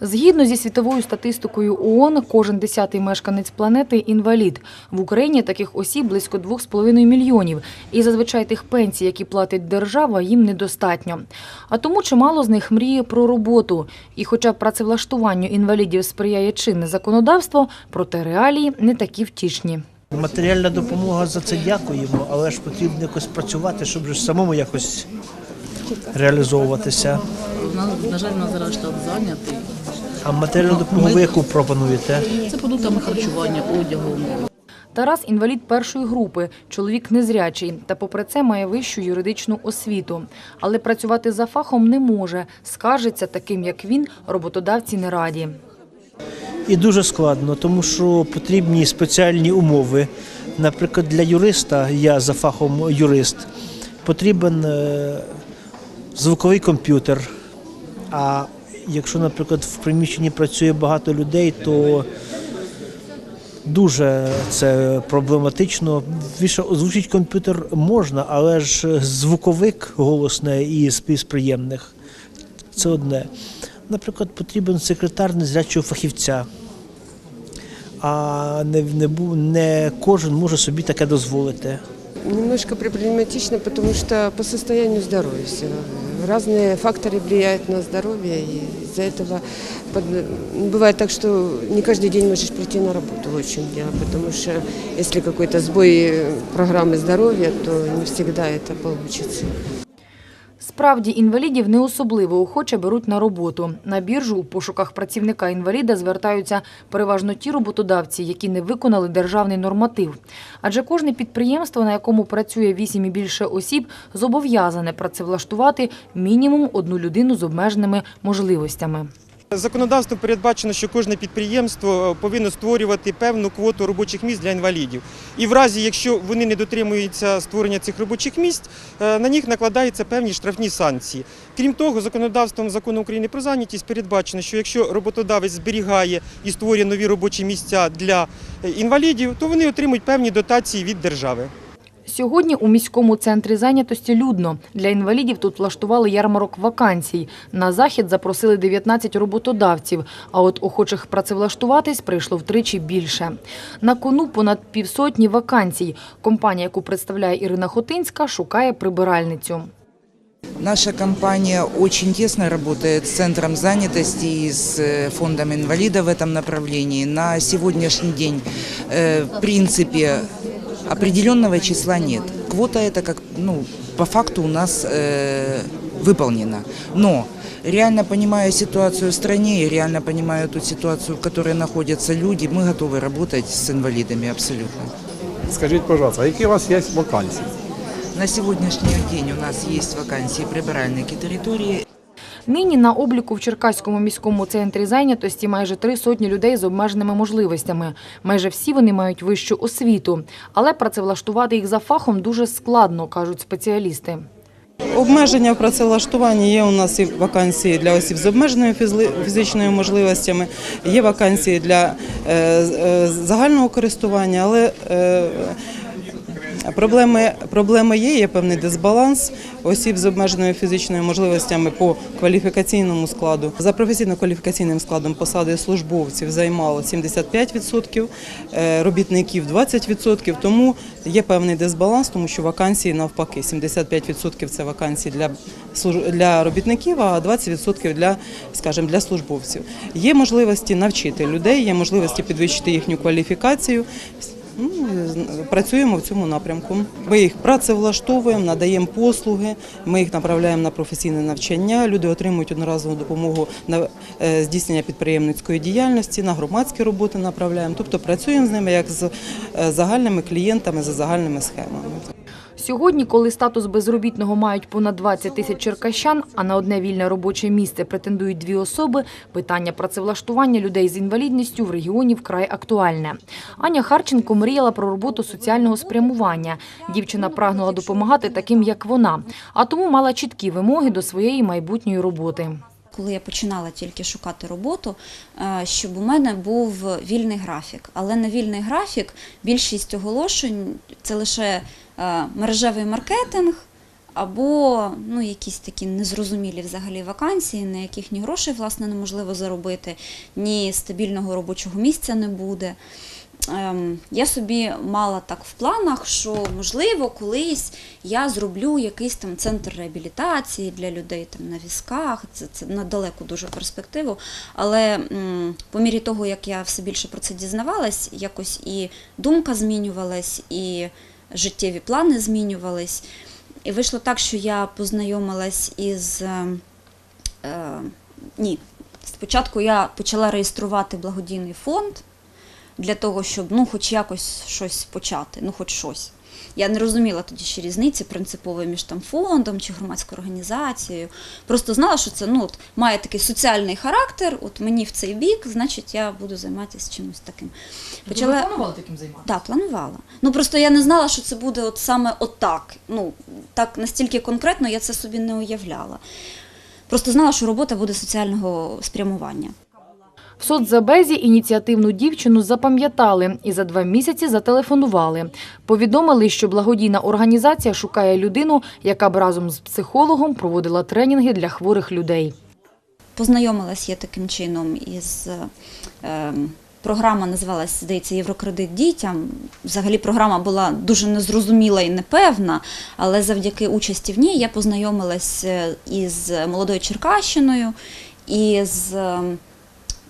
Згідно зі світовою статистикою ООН, кожен десятий мешканець планети – інвалід. В Україні таких осіб близько 2,5 мільйонів. І зазвичай тих пенсій, які платить держава, їм недостатньо. А тому чимало з них мріє про роботу. І хоча працевлаштуванню інвалідів сприяє чинне законодавство, проте реалії не такі втішні. Матеріальна допомога за це дякуємо, але ж потрібно якось працювати, щоб ж самому якось реалізовуватися. На жаль, у нас зараз штат зайнятий. А матеріальну допомогу яку пропонуєте? Це продуктами харчування, одягом. Тарас – інвалід першої групи, чоловік незрячий, та попри це має вищу юридичну освіту. Але працювати за фахом не може. Скаржиться таким, як він, роботодавці не раді. І дуже складно, тому що потрібні спеціальні умови. Наприклад, для юриста, я за фахом юрист, потрібен е, звуковий комп'ютер. А якщо, наприклад, в приміщенні працює багато людей, то дуже це проблематично. Більше озвучити комп'ютер можна, але ж звуковик голосне і з приємних це одне. Наприклад, потрібен секретар незрячого фахівця. А не, не, не кожен може собі таке дозволити. Немножко проблематично, потому что по состоянию здоровья все Разные факторы влияют на здоровье, и из-за этого под- бывает так, что не каждый день можешь прийти на работу, вот в чем дело, потому что если какой-то сбой э, программы здоровья, то не всегда это получится. Справді, інвалідів не особливо охоче беруть на роботу. На біржу у пошуках працівника-інваліда звертаються переважно ті роботодавці, які не виконали державний норматив. Адже кожне підприємство, на якому працює вісім і більше осіб, зобов'язане працевлаштувати мінімум одну людину з обмеженими можливостями. Законодавством передбачено, що кожне підприємство повинно створювати певну квоту робочих місць для інвалідів. І в разі, якщо вони не дотримуються створення цих робочих місць, е, на них накладаються певні штрафні санкції. Крім того, законодавством закону України про зайнятість передбачено, що якщо роботодавець зберігає і створює нові робочі місця для е, інвалідів, то вони отримують певні дотації від держави. Сьогодні у міському центрі зайнятості людно. Для інвалідів тут влаштували ярмарок вакансій. На захід запросили 19 роботодавців, а от охочих працевлаштуватись прийшло втричі більше. На кону понад півсотні вакансій. Компанія, яку представляє Ірина Хотинська, шукає прибиральницю. Наша компания очень тесно работает с Центром занятости и с э, Фондом инвалидов в этом направлении. На сегодняшний день, э, в принципе, определенного числа нет. Квота это как, ну, по факту у нас э, выполнена. Но реально понимая ситуацию в стране и реально понимая ту ситуацию, в которой находятся люди, мы готовы работать с инвалидами абсолютно. Скажіть, пожалуйста, а які у вас є вакансії? На сегодняшний день у нас есть вакансии прибиральники территории. Нині на обліку в Черкаському міському центрі зайнятості майже три сотні людей з обмеженими можливостями. Майже всі вони мають вищу освіту. Але працевлаштувати їх за фахом дуже складно, кажуть спеціалісти. Обмеження в працевлаштуванні є у нас і вакансії для осіб з обмеженими фізичними можливостями, є вакансії для е, е, загального користування, але е, проблеми, проблеми є, є певний дисбаланс осіб з обмеженими фізичними можливостями по кваліфікаційному складу. За професійно-кваліфікаційним складом посади службовців займало 75%, е, робітників 20%, тому є певний дисбаланс, тому що вакансії навпаки 75% це вакансії для для робітників, а 20% для, скажімо, для службовців. Є можливості навчити людей, є можливості підвищити їхню кваліфікацію. Ну, працюємо в цьому напрямку. Ми їх працевлаштовуємо, надаємо послуги, ми їх направляємо на професійне навчання. Люди отримують одноразову допомогу на е, здійснення підприємницької діяльності, на громадські роботи направляємо. Тобто працюємо з ними як з е, загальними клієнтами за загальними схемами. Сьогодні, коли статус безробітного мають понад 20 тисяч черкащан, а на одне вільне робоче місце претендують дві особи, питання працевлаштування людей з інвалідністю в регіоні вкрай актуальне. Аня Харченко мріяла про роботу соціального спрямування. Дівчина прагнула допомагати таким, як вона, а тому мала чіткі вимоги до своєї майбутньої роботи. Коли я починала тільки шукати роботу, е, щоб у мене був вільний графік. Але на вільний графік більшість оголошень це лише мережевий маркетинг або ну, якісь такі незрозумілі взагалі вакансії, на яких ні грошей власне неможливо заробити, ні стабільного робочого місця не буде. Ем, я собі мала так в планах, що можливо колись я зроблю якийсь там центр реабілітації для людей там на візках. Це, це на далеку дуже перспективу. Але м, по мірі того, як я все більше про це дізнавалась, якось і думка змінювалась, і життєві плани змінювались. І вийшло так, що я познайомилась із. е, е, ні, спочатку я почала реєструвати благодійний фонд для того, щоб ну, хоч якось щось почати, ну хоч щось. Я не розуміла тоді ще різниці принципової між там фондом чи громадською організацією. Просто знала, що це ну, от, має такий соціальний характер, от мені в цей бік, значить, я буду займатися чимось таким. Почала... планували таким займатися? Так, планувала. Ну просто я не знала, що це буде от саме отак. Ну, так настільки конкретно я це собі не уявляла. Просто знала, що робота буде соціального спрямування. В соцзабезі ініціативну дівчину запам'ятали і за два місяці зателефонували. Повідомили, що благодійна організація шукає людину, яка б разом з психологом проводила тренінги для хворих людей. Познайомилась я таким чином із е, програма називалась, здається, Єврокредит дітям. Взагалі програма була дуже незрозуміла і непевна, але завдяки участі в ній я познайомилась е, із молодою Черкащиною і з.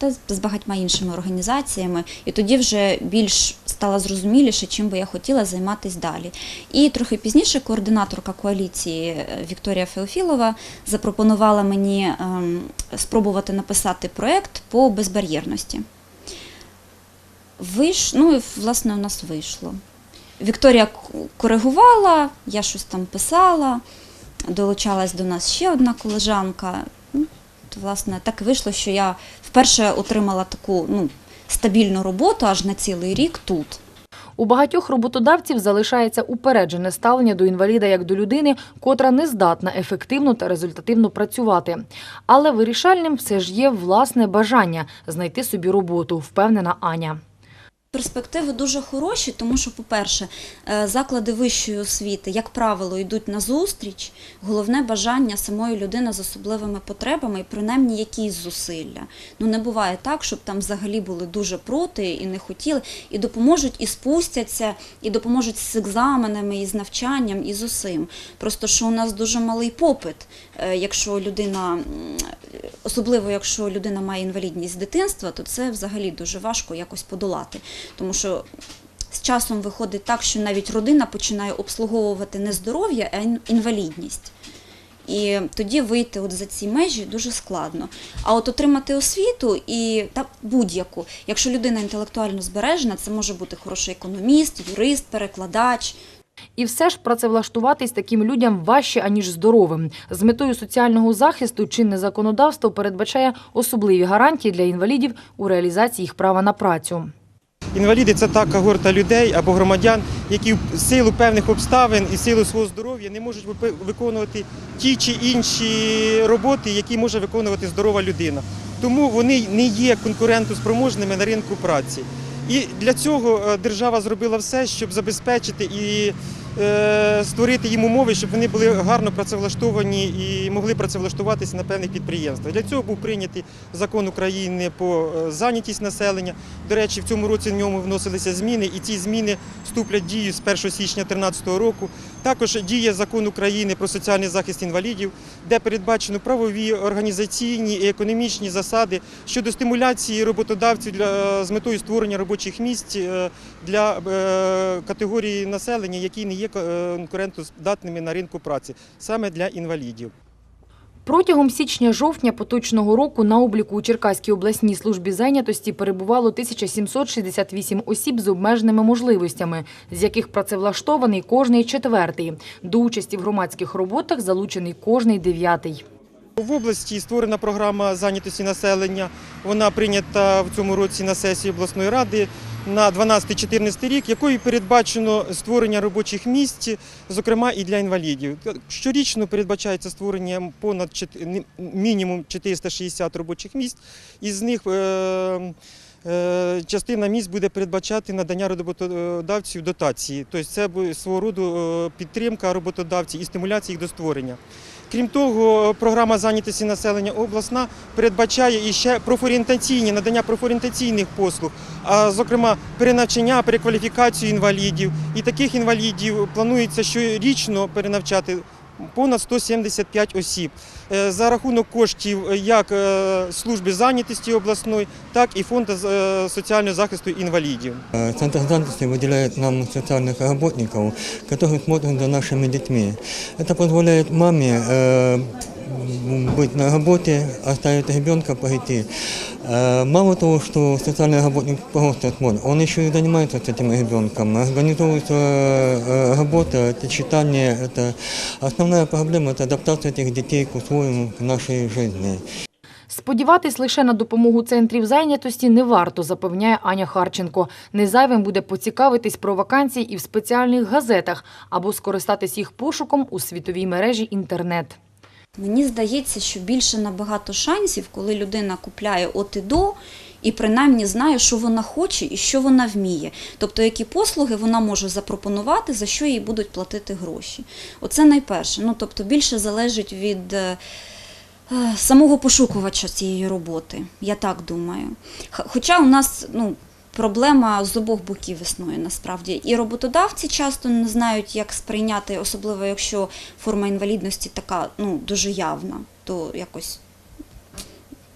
Та з багатьма іншими організаціями, і тоді вже більш стало зрозуміліше, чим би я хотіла займатися далі. І трохи пізніше координаторка коаліції е, Вікторія Феофілова запропонувала мені ем, спробувати написати проєкт по безбар'єрності. Виш... Ну і власне у нас вийшло. Вікторія коригувала, я щось там писала, долучалась до нас ще одна колежанка. Власне, так вийшло, що я вперше отримала таку ну, стабільну роботу аж на цілий рік тут. У багатьох роботодавців залишається упереджене ставлення до інваліда як до людини, котра не здатна ефективно та результативно працювати. Але вирішальним все ж є власне бажання знайти собі роботу, впевнена Аня. Перспективи дуже хороші, тому що, по-перше, е, заклади вищої освіти, як правило, йдуть на зустріч. Головне бажання самої людини з особливими потребами і принаймні якісь зусилля. Ну не буває так, щоб там взагалі були дуже проти і не хотіли, і допоможуть, і спустяться, і допоможуть з екзаменами, і з навчанням, і з усім. Просто що у нас дуже малий попит, Е, якщо людина, особливо якщо людина має інвалідність з дитинства, то це взагалі дуже важко якось подолати. Тому що з часом виходить так, що навіть родина починає обслуговувати не здоров'я, а інвалідність. І тоді вийти от за ці межі дуже складно. А от отримати освіту і та будь-яку, якщо людина інтелектуально збережена, це може бути хороший економіст, юрист, перекладач. І все ж працевлаштуватись таким людям важче, аніж здоровим. З метою соціального захисту чинне законодавство передбачає особливі гарантії для інвалідів у реалізації їх права на працю. Інваліди це та когорта людей або громадян, які в силу певних обставин і силу свого здоров'я не можуть виконувати ті чи інші роботи, які може виконувати здорова людина. Тому вони не є конкурентоспроможними на ринку праці. І для цього е, держава зробила все, щоб забезпечити і створити їм умови, щоб вони були гарно працевлаштовані і могли працевлаштуватися на певних підприємствах. Для цього був прийнятий закон України про е, зайнятість населення. До речі, в цьому році в ньому вносилися зміни, і ці зміни вступлять в дію з 1 січня 2013 року. Також діє закон України про соціальний захист інвалідів, де передбачено правові, організаційні і економічні засади щодо стимуляції роботодавців для, з метою створення робочих місць е, для е, категорії населення, які не є е, конкурентоздатними на ринку праці, саме для інвалідів. Протягом січня-жовтня поточного року на обліку у Черкаській обласній службі зайнятості перебувало 1768 осіб з обмеженими можливостями, з яких працевлаштований кожний четвертий. До участі в громадських роботах залучений кожний дев'ятий. В області створена програма зайнятості населення. Вона прийнята в цьому році на сесії обласної ради на 12-14 рік, якою передбачено створення робочих місць, зокрема і для інвалідів. Щорічно передбачається створення понад мінімум 460 робочих місць, із них е, Е, Частина місць буде передбачати надання роботодавців дотації. Тобто це свого роду е, підтримка роботодавців і стимуляція їх до створення. Крім того, програма зайнятості населення обласна передбачає і ще профорієнтаційні надання профорієнтаційних послуг, а зокрема перенавчання, перекваліфікацію інвалідів. І таких інвалідів планується щорічно перенавчати понад 175 осіб. Е, За рахунок коштів як е, служби зайнятості обласної, так і фонду е, соціального захисту інвалідів. Э, Центр занятости выделяет нам социальных работников, которые смотрят за нашими детьми. Это позволяет маме э, м, быть на работе, оставить ребенка пойти. Э, Мало того, что социальный работник просто смотрит, он еще и занимается с этим ребенком. Организовывается э, работа, это читание, это основная проблема, это адаптация этих детей к условиям нашей жизни. Сподіватись лише на допомогу центрів зайнятості не варто, запевняє Аня Харченко. Незайвим буде поцікавитись про вакансії і в спеціальних газетах або скористатись їх пошуком у світовій мережі інтернет. Мені здається, що більше набагато шансів, коли людина купляє от і до, і принаймні знає, що вона хоче і що вона вміє. Тобто, які послуги вона може запропонувати, за що їй будуть платити гроші. Оце найперше. Ну, тобто, більше залежить від. е, е, Самого пошукувача цієї роботи, я так думаю. Хоча у нас ну, проблема з обох боків існує насправді. І роботодавці часто не знають, як сприйняти, особливо якщо форма інвалідності така ну, дуже явна, то якось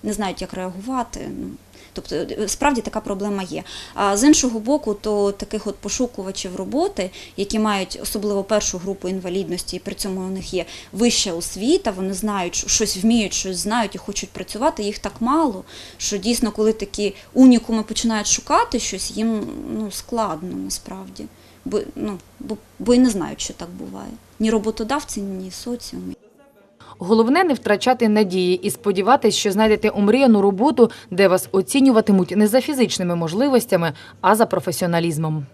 не знають, як реагувати. Ну, Тобто, е, справді така проблема є. А з іншого боку, то таких от пошукувачів роботи, які мають особливо першу групу інвалідності, і при цьому у них є вища освіта, вони знають, що- щось вміють, щось знають і хочуть працювати, їх так мало, що дійсно, коли такі унікуми починають шукати щось, їм ну, складно насправді. Бо, ну, бо, бо і не знають, що так буває. Ні роботодавці, ні соціум. Головне не втрачати надії і сподіватись, що знайдете омріяну роботу, де вас оцінюватимуть не за фізичними можливостями, а за професіоналізмом.